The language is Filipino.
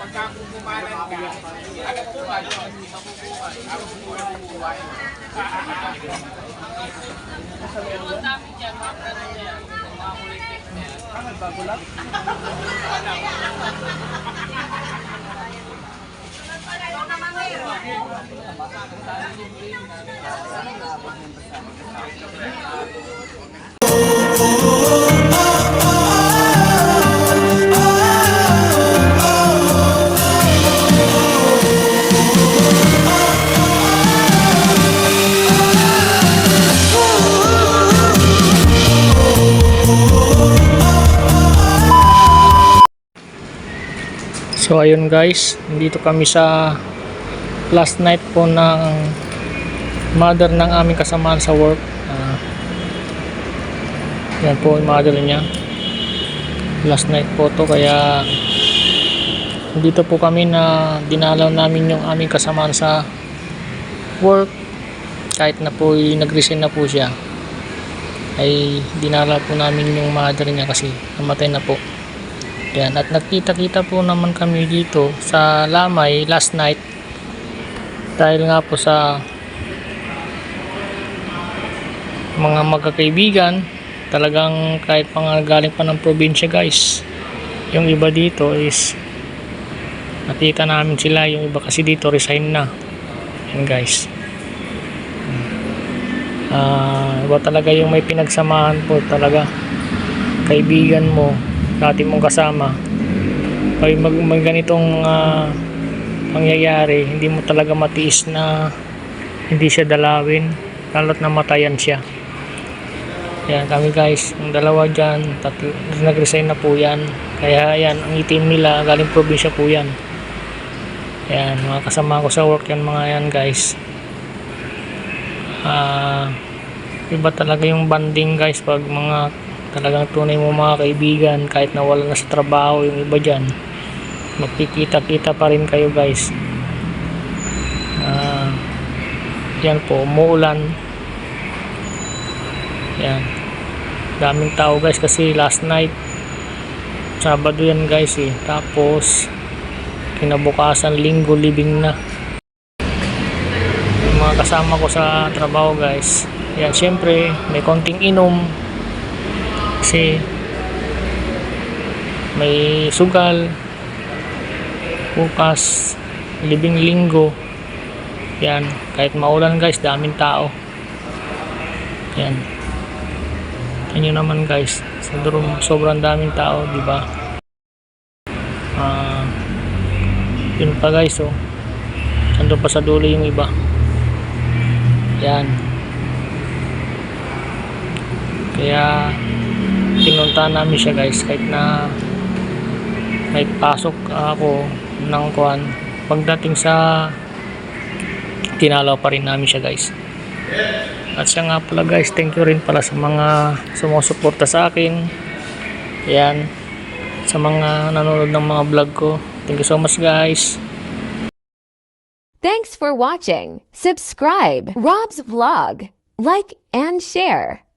Pagka kumalan ka, agad po ba yun? Mabubuhay. Ang buhay. So ayun guys, dito kami sa last night po ng mother ng aming kasamaan sa work. Ah, yan po yung mother niya. Last night po to kaya dito po kami na dinalaw namin yung aming kasamaan sa work kahit na po nag-resign na po siya ay dinala po namin yung mother niya kasi namatay na po yan, at nagkita-kita po naman kami dito sa Lamay last night. Dahil nga po sa mga magkakaibigan talagang kahit pa nga galing pa ng probinsya guys yung iba dito is nakita namin sila yung iba kasi dito resign na. Yan guys. Ah, iba talaga yung may pinagsamahan po talaga. Kaibigan mo dati mong kasama pag mag, mag ganitong ah, pangyayari hindi mo talaga matiis na hindi siya dalawin lalo't namatayan siya. Yan kami guys ang dalawa dyan nag-resign na po yan. Kaya yan ang itim nila galing probinsya po yan. Yan mga kasama ko sa work yan mga yan guys. Ah iba talaga yung banding guys pag mga talagang tunay mo mga kaibigan kahit na wala na sa trabaho yung iba dyan magkikita kita pa rin kayo guys. Ah, yan po umuulan. Yan. Daming tao guys kasi last night sabado yan guys eh. Tapos kinabukasan linggo libing na. Yung mga kasama ko sa trabaho guys. Yan syempre may konting inom kasi may sugal bukas libing linggo yan. Kahit maulan guys daming tao. Yan. Yan yun naman guys. Sa durum sobrang daming tao di ba? Ah yun pa guys oh. Ando pa sa dulo yung iba. Yan. Kaya pinunta namin siya guys kahit na may pasok ako ng kuan pagdating sa tinalaw pa rin namin siya guys at siya nga pala guys thank you rin pala sa mga sumusuporta sa akin yan sa mga nanonood ng mga vlog ko thank you so much guys Thanks for watching. Subscribe Rob's Vlog. Like and share.